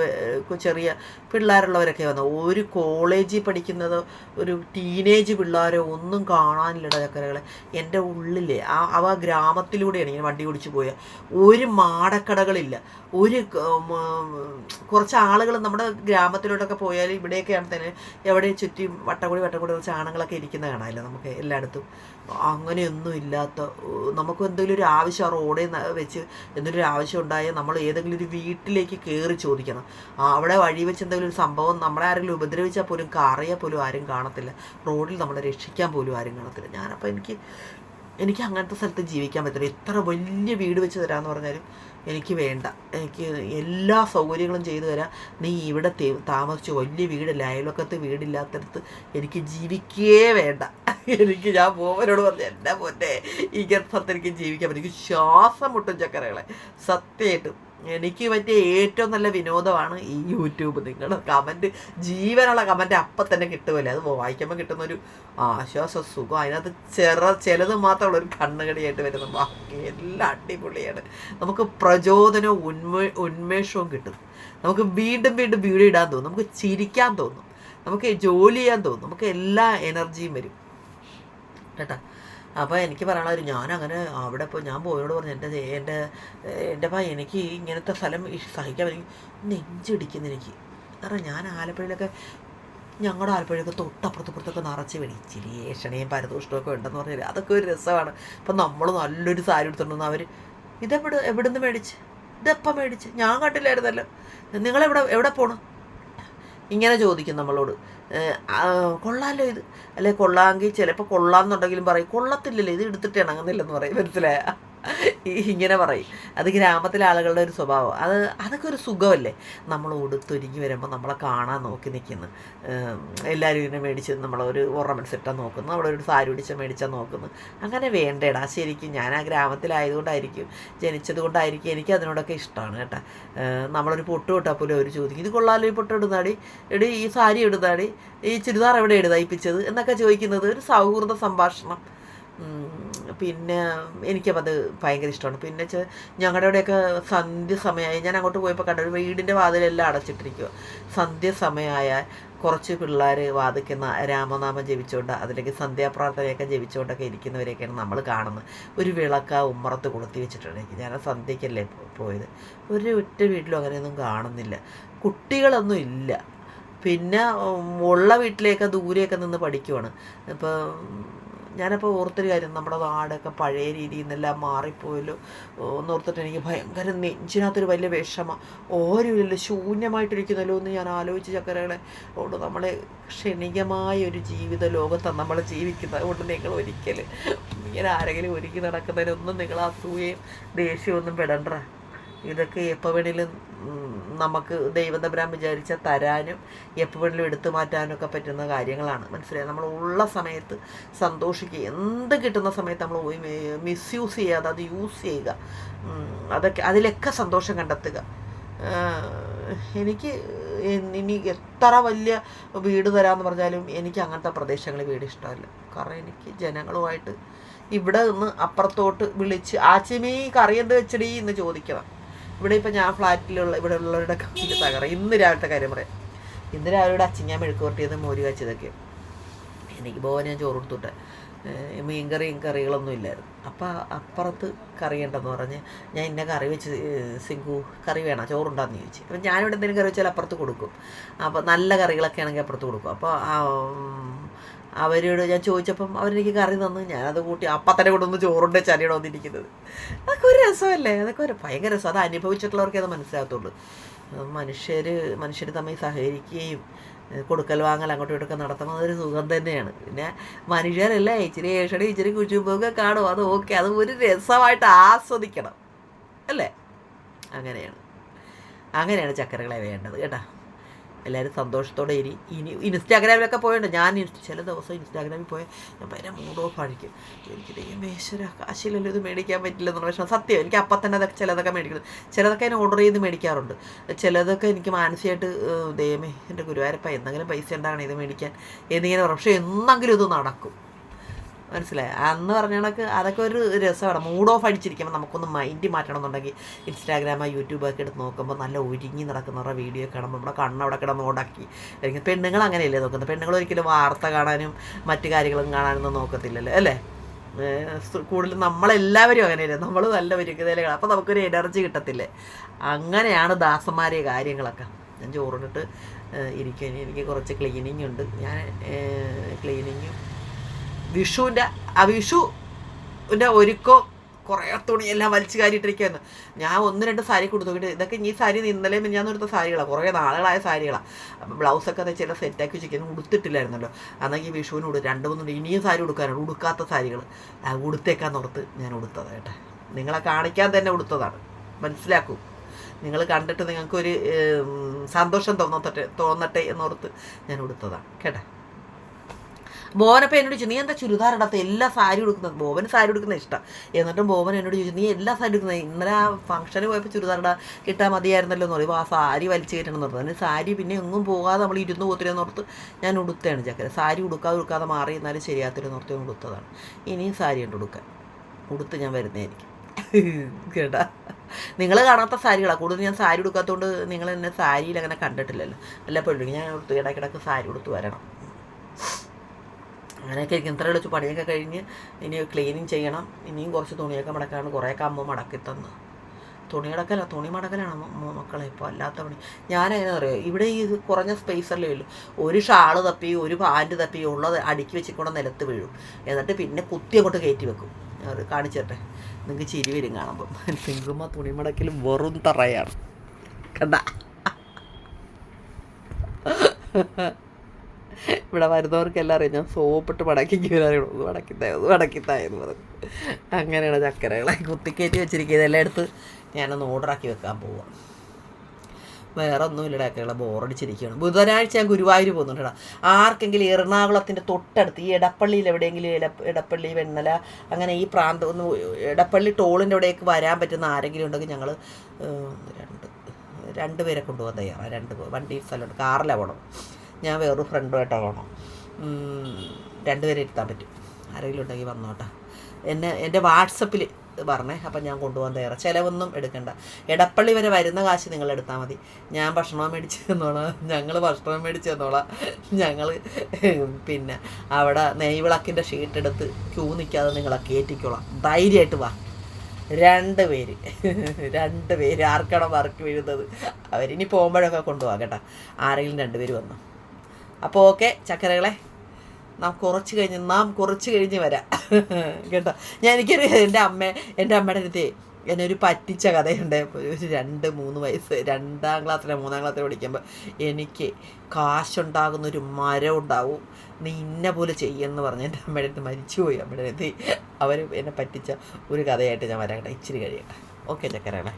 ചെറിയ പിള്ളേരുള്ളവരൊക്കെ വന്നു. ഒരു കോളേജിൽ പഠിക്കുന്നതോ ഒരു ടീനേജ് പിള്ളേരോ ഒന്നും കാണാനില്ലട ചക്കരകളെ. എന്റെ ഉള്ളിലെ ആ അവ ഗ്രാമത്തിലൂടെയാണ് ഇങ്ങനെ വണ്ടി ഓടിച്ചു പോയ. ഒരു മാടക്കടകളില്ല. ഒരു കുറച്ച് ആളുകൾ നമ്മുടെ ഗ്രാമത്തിലോട്ടൊക്കെ പോയാൽ ഇവിടെയൊക്കെയാണ് തന്നെ എവിടെ ചുറ്റി വട്ടക്കുടി വട്ടക്കുടി കുറച്ച് ആണുങ്ങളൊക്കെ ഇരിക്കുന്ന കാണാമല്ലോ നമുക്ക് എല്ലായിടത്തും. അങ്ങനെയൊന്നും ഇല്ലാത്ത നമുക്ക് എന്തെങ്കിലും ഒരു ആവശ്യം റോഡിൽ വെച്ച് ഒരു ആവശ്യം ഉണ്ടായാൽ നമ്മൾ ഏതെങ്കിലും ഒരു വീട്ടിലേക്ക് കയറി ചോദിക്കണം. അവിടെ വഴി വെച്ച് എന്തെങ്കിലും ഒരു സംഭവം നമ്മളെ ആരെങ്കിലും ഉപദ്രവിച്ചാൽ പോലും കാറിയാൽ പോലും ആരും കാണത്തില്ല. റോഡിൽ നമ്മളെ രക്ഷിക്കാൻ പോലും ആരും കാണത്തില്ല. ഞാനപ്പോൾ എനിക്ക് എനിക്ക് അങ്ങനത്തെ സ്ഥലത്ത് ജീവിക്കാൻ പറ്റില്ല. എത്ര വലിയ വീട് വെച്ച് തരാമെന്ന് പറഞ്ഞാലും എനിക്ക് വേണ്ട. എനിക്ക് എല്ലാ സൗകര്യങ്ങളും ചെയ്തു തരാം നീ ഇവിടെ താമസിച്ച് വലിയ വീടില്ല? അയൽവക്കത്ത് വീടില്ലാത്തടത്ത് എനിക്ക് ജീവിക്കേ വേണ്ട. എനിക്ക് ഞാൻ പോവനോട് പറഞ്ഞു എന്റെ പൊന്നെ ഈ ഗർഭത്തിൽ എനിക്ക് ജീവിക്കാൻ പറ്റും. എനിക്ക് ശ്വാസം മുട്ടും ചക്കരകളെ. സത്യമായിട്ടും എനിക്ക് പറ്റിയ ഏറ്റവും നല്ല വിനോദമാണ് ഈ യൂട്യൂബ്. നിങ്ങളുടെ കമന്റ് ജീവനുള്ള കമന്റ് അപ്പം തന്നെ കിട്ടുമല്ലേ? അത് വായിക്കുമ്പോൾ കിട്ടുന്ന ഒരു ആശ്വാസ സുഖം. അതിനകത്ത് ചെറ ചിലത് മാത്രമുള്ള ഒരു കണ്ണുകടിയായിട്ട് വരുന്ന ബാക്കി എല്ലാം അടിപൊളിയാണ്. നമുക്ക് പ്രചോദനവും ഉന്മേ ഉന്മേഷവും കിട്ടും. നമുക്ക് വീണ്ടും വീണ്ടും വീഡിയോ ഇടാൻ തോന്നും. നമുക്ക് ചിരിക്കാൻ തോന്നും. നമുക്ക് ജോലി ചെയ്യാൻ തോന്നും. നമുക്ക് എല്ലാ എനർജിയും വരും. കേട്ടോ. അപ്പോൾ എനിക്ക് പറയാനുള്ള ഒരു ഞാൻ അങ്ങനെ അവിടെ ഇപ്പോൾ ഞാൻ പോയോട് പറഞ്ഞു എന്റെ എന്റെ എന്റെ ഭാ എനിക്ക് ഇങ്ങനത്തെ സ്ഥലം സഹിക്കാൻ പറ്റും നെഞ്ചിടിക്കുന്നു എനിക്ക്. കാരണം ഞാൻ ആലപ്പുഴയിലൊക്കെ ഞങ്ങളുടെ ആലപ്പുഴയൊക്കെ തൊട്ടപ്പുറത്ത് പുറത്തൊക്കെ നിറച്ച് വേണം. ഇച്ചിരി ഏഷണയും പരദൂഷണമൊക്കെ ഉണ്ടെന്ന് പറഞ്ഞാൽ അതൊക്കെ ഒരു രസമാണ്. ഇപ്പം നമ്മൾ നല്ലൊരു സാരി എടുത്തിട്ടുണ്ടെന്ന് അവർ ഇതെവിടെ എവിടെ നിന്ന് മേടിച്ച്? ഇതെപ്പം മേടിച്ച്? ഞാൻ കണ്ടില്ലായിരുന്നല്ലോ. നിങ്ങളെവിടെ എവിടെ പോണു? ഇങ്ങനെ ചോദിക്കും നമ്മളോട്. കൊള്ളാമല്ലോ ഇത്? അല്ലെ കൊള്ളാമെങ്കിൽ ചിലപ്പോൾ കൊള്ളാമെന്നുണ്ടെങ്കിലും പറയും. കൊള്ളത്തില്ലല്ലോ ഇത് എടുത്തിട്ട് ഇണങ്ങുന്നില്ലെന്ന് പറയും. മനസ്സിലായ? ഇങ്ങനെ പറയും. അത് ഗ്രാമത്തിലെ ആളുകളുടെ ഒരു സ്വഭാവം. അത് അതൊക്കെ ഒരു സുഖമല്ലേ? നമ്മൾ ഉടുത്തൊരുങ്ങി വരുമ്പോൾ നമ്മളെ കാണാൻ നോക്കി നിൽക്കുന്നു എല്ലാവരും ഇങ്ങനെ മേടിച്ച് നമ്മളൊരു ഓർണമെന്റ്സ് ഇട്ടാൽ നോക്കുന്നു. നമ്മളൊരു സാരി പിടിച്ച മേടിച്ചാൽ നോക്കുന്നു. അങ്ങനെ വേണ്ടേടാ. ശരിക്കും ഞാൻ ആ ഗ്രാമത്തിലായതുകൊണ്ടായിരിക്കും ജനിച്ചത് കൊണ്ടായിരിക്കും എനിക്ക് അതിനോടൊക്കെ ഇഷ്ടമാണ് കേട്ടോ. നമ്മളൊരു പൊട്ട് തൊട്ടാൽ പോലും അവർ ചോദിക്കും ഇത് കൊള്ളാലോ ഈ പൊട്ട് ഇടുന്നാടി എടി ഈ സാരി ഇടുന്നാടി ഈ ചുരിദാർ എവിടെ ഇടുതയിപ്പിച്ചത് എന്നൊക്കെ ചോദിക്കുന്നത് ഒരു സൗഹൃദ സംഭാഷണം. പിന്നെ എനിക്കത് ഭയങ്കര ഇഷ്ടമാണ്. പിന്നെ ഞങ്ങളുടെ അവിടെയൊക്കെ സന്ധ്യ സമയമായി ഞാൻ അങ്ങോട്ട് പോയപ്പോൾ കണ്ട ഒരു വീടിന്റെ വാതിലെല്ലാം അടച്ചിട്ടിരിക്കുക സന്ധ്യ സമയമായാൽ കുറച്ച് പിള്ളേർ വാദിക്കുന്ന രാമനാമം ജപിച്ചുകൊണ്ട് അതിലേക്ക് സന്ധ്യാപ്രാർത്ഥനയൊക്കെ ജപിച്ചുകൊണ്ടൊക്കെ ഇരിക്കുന്നവരെയൊക്കെയാണ് നമ്മൾ കാണുന്നത്. ഒരു വിളക്ക ഉമ്മറത്ത് കൊളുത്തി വെച്ചിട്ടുണ്ട് ഞാൻ സന്ധ്യയ്ക്കല്ലേ പോയത്. ഒരു ഒറ്റ വീട്ടിലും അങ്ങനെയൊന്നും കാണുന്നില്ല. കുട്ടികളൊന്നും ഇല്ല. പിന്നെ ഉള്ള വീട്ടിലേക്ക് ദൂരെയൊക്കെ നിന്ന് പഠിക്കുവാണ്. ഇപ്പം ഞാനപ്പോൾ ഓർത്തൊരു കാര്യം നമ്മുടെ നാടൊക്കെ പഴയ രീതിയിൽ നിന്നെല്ലാം മാറിപ്പോയല്ലോ. ഓർത്തിട്ട് എനിക്ക് ഭയങ്കര നെഞ്ചിനകത്തൊരു വലിയ വിഷമം. ഓരോ ശൂന്യമായിട്ടിരിക്കുന്നല്ലോ എന്ന് ഞാൻ ആലോചിച്ച് ചക്കരകളെ. അതുകൊണ്ട് നമ്മളെ ക്ഷണികമായ ഒരു ജീവിത ലോകത്താണ് നമ്മൾ ജീവിക്കുന്നത്. അതുകൊണ്ട് നിങ്ങൾ ഒരിക്കലും ഇങ്ങനെ ആരെങ്കിലും ഒരുക്കി നടക്കുന്നതിനൊന്നും നിങ്ങൾ അസൂയയും ദേഷ്യമൊന്നും പെടണ്ട. ഇതൊക്കെ എപ്പോൾ വേണേലും നമുക്ക് നമുക്ക് ദൈവതമ്പരാൻ വിചാരിച്ച തരാനും എപ്പോൾ വേണേലും എടുത്തു മാറ്റാനും ഒക്കെ പറ്റുന്ന കാര്യങ്ങളാണ്. മനസ്സിലായി? നമ്മൾ ഉള്ള സമയത്ത് സന്തോഷിക്കുക. എന്ത് കിട്ടുന്ന സമയത്ത് നമ്മൾ മിസ്യൂസ് ചെയ്യാതെ അത് യൂസ് ചെയ്യുക. അതൊക്കെ അതിലൊക്കെ സന്തോഷം കണ്ടെത്തുക. എനിക്ക് ഇനി എത്ര വലിയ വീട് തരാമെന്ന് പറഞ്ഞാലും എനിക്ക് അങ്ങനത്തെ പ്രദേശങ്ങളിൽ വീട് ഇഷ്ടമല്ല. കാരണം എനിക്ക് ജനങ്ങളുമായിട്ട് ഇവിടെ നിന്ന് അപ്പുറത്തോട്ട് വിളിച്ച് ആച്ചിമീ കറി എന്ത് വെച്ചടി? എന്ന് ചോദിക്കണം. ഇവിടെ ഇപ്പം ഞാൻ ഫ്ലാറ്റിലുള്ള ഇവിടെ ഉള്ളവരുടെ കാര്യം തകറ ഇന്ന് രാവിലത്തെ കാര്യം പറയാം. ഇന്ന് രാവിലെ അച്ഛൻ ഞാൻ മെഴുക്കുവർട്ടിയത് മോര് കാച്ചതൊക്കെ. എനിക്ക് പോകാൻ ഞാൻ ചോറ് കൊടുത്തുട്ടെ മീൻകറിയും കറികളൊന്നും ഇല്ലായിരുന്നു. അപ്പം അപ്പുറത്ത് കറി ഉണ്ടെന്ന് പറഞ്ഞ് ഞാൻ ഇന്ന കറി വെച്ച് സിങ്കു കറി വേണം? ചോറുണ്ടാന്ന് ചോദിച്ചു. അപ്പം ഞാനിവിടെ എന്തെങ്കിലും കറി വെച്ചാൽ അപ്പുറത്ത് കൊടുക്കും. അപ്പോൾ നല്ല കറികളൊക്കെ ആണെങ്കിൽ അപ്പുറത്ത് കൊടുക്കും. അപ്പോൾ അവരോട് ഞാൻ ചോദിച്ചപ്പം അവരെനിക്ക് കറി തന്നു. ഞാനത് കൂട്ടി അപ്പം തന്നെ കൊണ്ടൊന്ന് ചോറുണ്ട് ചനിയുടെ വന്നിരിക്കുന്നത്. അതൊക്കെ ഒരു രസമല്ലേ? അതൊക്കെ ഒരു ഭയങ്കര രസം. അത് അനുഭവിച്ചിട്ടുള്ളവർക്കേ അത് മനസ്സിലാകത്തുള്ളൂ. മനുഷ്യർ മനുഷ്യർ തമ്മിൽ സഹകരിക്കുകയും കൊടുക്കൽ വാങ്ങൽ അങ്ങോട്ടും ഇങ്ങോട്ടൊക്കെ നടത്തുന്നത് ഒരു സുഖം തന്നെയാണ്. പിന്നെ മനുഷ്യരല്ല? ഇച്ചിരി ഏഷടി ഇച്ചിരി കുച്ചുമ്പൊക്കെ കാണും. അത് ഓക്കെ. അത് ഒരു രസമായിട്ട് ആസ്വദിക്കണം. അല്ലേ? അങ്ങനെയാണ്. അങ്ങനെയാണ് ചക്കരകളെ വേണ്ടത്. കേട്ടോ? എല്ലാവരും സന്തോഷത്തോടെ ഇരി ഇനി ഇൻസ്റ്റാഗ്രാമിലൊക്കെ പോയുണ്ട് ഞാൻ ചില ദിവസം ഇൻസ്റ്റാഗ്രാമിൽ പോയാൽ ഞാൻ ഭയങ്കര മൂഡ് ഓഫ് ആയിരിക്കും. എനിക്ക് ദൈവം ദൈവമേശ്വര കാശിലല്ലോ ഇത് മേടിക്കാൻ പറ്റില്ല എന്നുള്ള പ്രശ്നം. സത്യം എനിക്ക് അപ്പം തന്നെ അതൊക്കെ ചിലതൊക്കെ മേടിക്കുന്നത് ചിലതൊക്കെ ഞാൻ ഓർഡർ ചെയ്ത് മേടിക്കാറുണ്ട്. ചിലതൊക്കെ എനിക്ക് മാനസികമായിട്ട് ദൈവമേ എന്റെ ഗുരുവായൂരപ്പ എന്തെങ്കിലും പൈസ ഉണ്ടാകണം ഇത് മേടിക്കാൻ എന്നിങ്ങനെ പക്ഷേ എന്നെങ്കിലും ഇത് നടക്കും. മനസ്സിലായി? അന്ന് പറഞ്ഞ കണക്ക് അതൊക്കെ ഒരു രസമാണ്. മൂഡ് ഓഫ് അടിച്ചിരിക്കുമ്പോൾ നമുക്കൊന്ന് മൈൻഡ് മാറ്റണം എന്നുണ്ടെങ്കിൽ ഇൻസ്റ്റാഗ്രാമോ യൂട്യൂബൊക്കെ എടുത്ത് നോക്കുമ്പോൾ നല്ല ഒരുങ്ങി നടക്കുന്നവരുടെ വീഡിയോ കാണുമ്പോൾ നമ്മുടെ കണ്ണവിടെ കിടന്ന് ഉടക്കി പെണ്ണുങ്ങൾ അങ്ങനെയല്ലേ നോക്കുന്നത്? പെണ്ണുങ്ങൾ ഒരിക്കലും വാർത്ത കാണാനും മറ്റു കാര്യങ്ങളും കാണാനൊന്നും നോക്കത്തില്ലല്ലോ അല്ലേ? കൂടുതലും നമ്മളെല്ലാവരും അങ്ങനെയല്ലേ. നമ്മൾ നല്ല ഒരുക്കുതലുകൾ അപ്പോൾ നമുക്കൊരു എനർജി കിട്ടത്തില്ലേ? അങ്ങനെയാണ് ദാസന്മാരെ കാര്യങ്ങളൊക്കെ. ഞാൻ ചോറിനിട്ട് ഇരിക്കും എനിക്ക് കുറച്ച് ക്ലീനിങ് ഉണ്ട്. ഞാൻ ക്ലീനിങ്ങും വിഷുവിന്റെ ആ വിഷുവിന്റെ ഒരുക്കോ കുറേ തുണിയെല്ലാം വലിച്ചു കാരിയിട്ടിരിക്കുകയായിരുന്നു ഞാൻ ഒന്ന് രണ്ട് സാരി കൊടുത്തു. ഇതൊക്കെ ഈ സാരി ഇന്നലെ ഞാൻ എടുത്ത സാരികളാണ് കുറേ നാളുകളായ സാരികളാണ് ബ്ലൗസൊക്കെ ചില സെറ്റാക്കി വെച്ചിരിക്കുന്നു. ഉടുത്തിട്ടില്ലായിരുന്നല്ലോ. അന്നെങ്കിൽ വിഷുവിന് ഉടു രണ്ട് മൂന്ന് ഇനിയും സാരി ഉടുക്കാനുണ്ട്. ഉടുക്കാത്ത സാരികൾ. ഉടുത്തേക്കാൻ ഓർത്ത് ഞാൻ ഉടുത്തത് കേട്ടെ. നിങ്ങളെ കാണിക്കാൻ തന്നെ ഉടുത്തതാണ്. മനസ്സിലാക്കൂ. നിങ്ങൾ കണ്ടിട്ട് നിങ്ങൾക്കൊരു സന്തോഷം തോന്നട്ടെ തോന്നട്ടെ എന്നോർത്ത് ഞാൻ ഉടുത്തതാണ് കേട്ടെ? ബോവനപ്പം എന്നോട് ചോദിച്ചു നീ എന്താ ചുരിദാർ ഇടാത്ത? എല്ലാ സാരി എടുക്കുന്നത് ബോവന് സാരി എടുക്കുന്ന ഇഷ്ടം. എന്നിട്ടും ബോവൻ എന്നോട് ചോദിച്ചു നീ എല്ലാ സാരി എടുക്കുന്നത് ഇന്നലെ ആ ഫംഗ്ഷന് പോയപ്പോൾ ചുരിദാർ ഇടാ കിട്ടാൻ മതിയായിരുന്നല്ലോ എന്ന് പറയുമ്പോൾ ആ സാരി വലിച്ചു കയറ്റണം എന്ന് പറഞ്ഞു. സാരി പിന്നെ എങ്ങും പോകാതെ നമ്മൾ ഇരുന്ന് പോത്തിരെന്ന് ഓർത്ത് ഞാൻ ഉടുത്തതാണ് ചക്കര. സാരി ഉടുക്കാതെ ഉടുക്കാതെ മാറി എന്നാലും ശരിയാത്തില്ലെന്ന് ഓർത്ത് ഞാൻ ഉടുത്തതാണ്. ഇനിയും സാരി ഉണ്ട് ഉടുക്കാൻ. ഉടുത്ത് ഞാൻ വരുന്നതായിരിക്കും. കേട്ടാ? നിങ്ങൾ കാണാത്ത സാരികളാണ് കൂടുതൽ ഞാൻ സാരി ഉടുക്കാത്തതുകൊണ്ട് നിങ്ങൾ എന്നെ സാരിയിൽ അങ്ങനെ കണ്ടിട്ടില്ലല്ലോ. അല്ല പെണ്ണു ഞാൻ ഇടയ്ക്കിടയ്ക്ക് സാരി ഉടുത്ത് വരണം. അങ്ങനെയൊക്കെ ഇരിക്കും ഇത്ര വിളിച്ച് പണിയൊക്കെ കഴിഞ്ഞ് ഇനി ക്ലീനിങ് ചെയ്യണം. ഇനിയും കുറച്ച് തുണിയൊക്കെ മടക്കാണ് കുറേയൊക്കെ അമ്മ മടക്കി തന്നു. തുണി മടക്കല തുണി മടക്കലാണ് മക്കളെ. ഇപ്പോൾ അല്ലാത്ത പണി. ഞാനെങ്ങനെ അറിയാം? ഇവിടെ ഈ കുറഞ്ഞ സ്പേസല്ലേ ഉള്ളൂ. ഒരു ഷാൾ തപ്പി ഒരു പാന്റ് തപ്പി ഉള്ളത് അടുക്കി വെച്ചിക്കൊണ്ട് നിലത്ത് വീഴും. എന്നിട്ട് പിന്നെ കുത്തി അങ്ങോട്ട് കയറ്റി വെക്കും. കാണിച്ചിട്ടെ. നിങ്ങൾക്ക് ചിരി വരും കാണുമ്പം. തിങ്കുമ്മ തുണി മടക്കിൽ വെറും തറയാണ്. കണ്ട? ഇവിടെ വരുന്നവർക്കെല്ലാം അറിയാം. ഞാൻ സോപ്പിട്ട് മടക്കിക്കുവരാറിയണം ഒന്ന് മടക്കിത്തായ ഒന്ന് മടക്കിത്തായെന്ന് പറഞ്ഞു. അങ്ങനെയാണ് ചക്കരകളെ കുത്തിക്കയറ്റി വെച്ചിരിക്കുക ഇതെല്ലാം എടുത്ത് ഞാനൊന്ന് ഓർഡറാക്കി വെക്കാൻ പോവാം. വേറെ ഒന്നുമില്ല ചക്കരകളെ ബോറടിച്ചിരിക്കുകയാണ്. ബുധനാഴ്ച ഞാൻ ഗുരുവായൂർ പോകുന്നുണ്ട് ആർക്കെങ്കിലും എറണാകുളത്തിന്റെ തൊട്ടടുത്ത് ഈ എടപ്പള്ളിയിൽ എവിടെയെങ്കിലും എടപ്പള്ളി വെണ്ണല അങ്ങനെ ഈ പ്രാന്തം ഒന്ന് എടപ്പള്ളി ടോളിന്റെ അവിടേക്ക് വരാൻ പറ്റുന്ന ആരെങ്കിലും ഉണ്ടെങ്കിൽ ഞങ്ങൾ രണ്ട് രണ്ടുപേരെ കൊണ്ടുപോകാൻ തയ്യാറാണ് രണ്ട് വണ്ടി സ്ഥലമുണ്ട്. കാറിലാണ് പോകണം ഞാൻ വേറൊരു ഫ്രണ്ടുമായിട്ടോ പോകണം ഉം, രണ്ടുപേരെ ഇരുത്താൻ പറ്റും. ആരെങ്കിലും ഉണ്ടെങ്കിൽ വന്നോട്ടെ എന്നെ എന്റെ വാട്സപ്പിൽ പറഞ്ഞേ അപ്പം ഞാൻ കൊണ്ടുപോകാൻ തയ്യാറാണ് ചിലവൊന്നും എടുക്കണ്ട. എടപ്പള്ളി വരെ വരുന്ന കാശ് നിങ്ങൾ എടുത്താൽ മതി. ഞാൻ ഭക്ഷണം മേടിച്ച് തന്നോളാം. ഞങ്ങൾ ഭക്ഷണം മേടിച്ച് തന്നോളാം. ഞങ്ങൾ പിന്നെ അവിടെ നെയ്വിളക്കിന്റെ ഷീറ്റ് എടുത്ത് ക്യൂ നിൽക്കാതെ നിങ്ങളെ കയറ്റിക്കോളാം ധൈര്യമായിട്ട് വാ. രണ്ട് പേര്. രണ്ട് പേര് ആർക്കാണോ വർക്ക് വീഴുന്നത്. അവരിനി പോകുമ്പോഴൊക്കെ കൊണ്ടുപോകാം കേട്ടോ. ആരെങ്കിലും രണ്ട് പേര് വന്നു. അപ്പോൾ ഓക്കെ ചക്കരകളെ നാം കുറച്ച് കഴിഞ്ഞ് നാം കുറച്ച് കഴിഞ്ഞ് വരാം. കേട്ടോ? ഞാൻ എനിക്കൊരു എന്റെ അമ്മ എന്റെ അമ്മയുടെ അടുത്ത് എന്നെ ഒരു പറ്റിച്ച കഥയുണ്ട്. ഒരു രണ്ട് മൂന്ന് വയസ്സ് രണ്ടാം ക്ലാസ്സിലെ മൂന്നാം ക്ലാസ്സിലെ പഠിക്കുമ്പോൾ എനിക്ക് കാശുണ്ടാകുന്ന ഒരു മരം ഉണ്ടാവും. നീ ഇന്ന പോലെ ചെയ്യുമെന്ന് പറഞ്ഞ് എന്റെ അമ്മയുടെ അടുത്ത് മരിച്ചുപോയി. അമ്മയുടെ അടുത്ത് അവർ എന്നെ പറ്റിച്ച ഒരു കഥയായിട്ട് ഞാൻ വരാം ഇച്ചിരി കഴിയട്ടെ. ഓക്കെ ചക്കരകളെ.